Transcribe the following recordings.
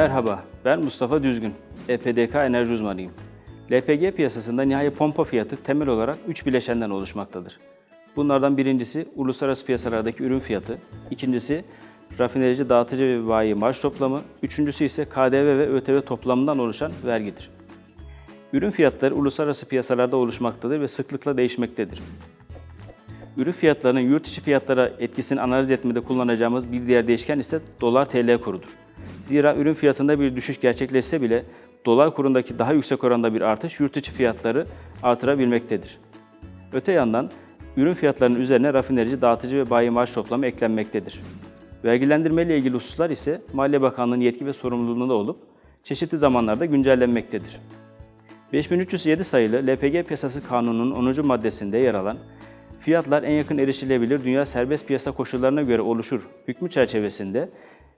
Merhaba, ben Mustafa Düzgün, EPDK enerji uzmanıyım. LPG piyasasında nihai pompa fiyatı temel olarak 3 bileşenden oluşmaktadır. Bunlardan birincisi uluslararası piyasalardaki ürün fiyatı, ikincisi rafinerici, dağıtıcı ve bayi marj toplamı, üçüncüsü ise KDV ve ÖTV toplamından oluşan vergidir. Ürün fiyatları uluslararası piyasalarda oluşmaktadır ve sıklıkla değişmektedir. Ürün fiyatlarının yurt içi fiyatlara etkisini analiz etmede kullanacağımız bir diğer değişken ise dolar TL kurudur. Zira ürün fiyatında bir düşüş gerçekleşse bile dolar kurundaki daha yüksek oranda bir artış yurt içi fiyatları artırabilmektedir. Öte yandan ürün fiyatlarının üzerine rafinerici, dağıtıcı ve bayi marj toplamı eklenmektedir. Vergilendirme ile ilgili hususlar ise Maliye Bakanlığı'nın yetki ve sorumluluğunda olup çeşitli zamanlarda güncellenmektedir. 5307 sayılı LPG Piyasası Kanunu'nun 10. maddesinde yer alan fiyatlar en yakın erişilebilir dünya serbest piyasa koşullarına göre oluşur hükmü çerçevesinde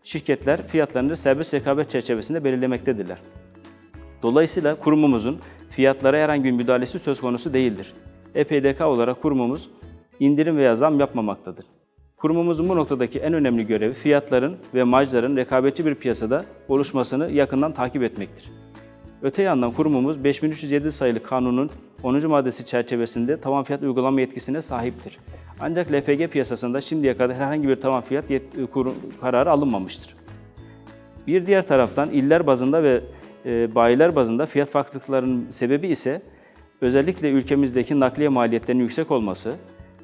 şirketler fiyatlarını serbest rekabet çerçevesinde belirlemektedirler. Dolayısıyla kurumumuzun fiyatlara herhangi bir müdahalesi söz konusu değildir. EPDK olarak kurumumuz indirim veya zam yapmamaktadır. Kurumumuzun bu noktadaki en önemli görevi fiyatların ve marjların rekabetçi bir piyasada oluşmasını yakından takip etmektir. Öte yandan kurumumuz 5307 sayılı kanunun 10. maddesi çerçevesinde tavan fiyat uygulama yetkisine sahiptir. Ancak LPG piyasasında şimdiye kadar herhangi bir tavan fiyat kurum- kararı alınmamıştır. Bir diğer taraftan iller bazında ve e, bayiler bazında fiyat farklılıklarının sebebi ise özellikle ülkemizdeki nakliye maliyetlerinin yüksek olması,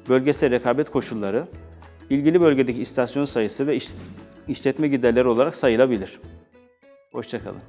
bölgesel rekabet koşulları, ilgili bölgedeki istasyon sayısı ve iş- işletme giderleri olarak sayılabilir. Hoşçakalın.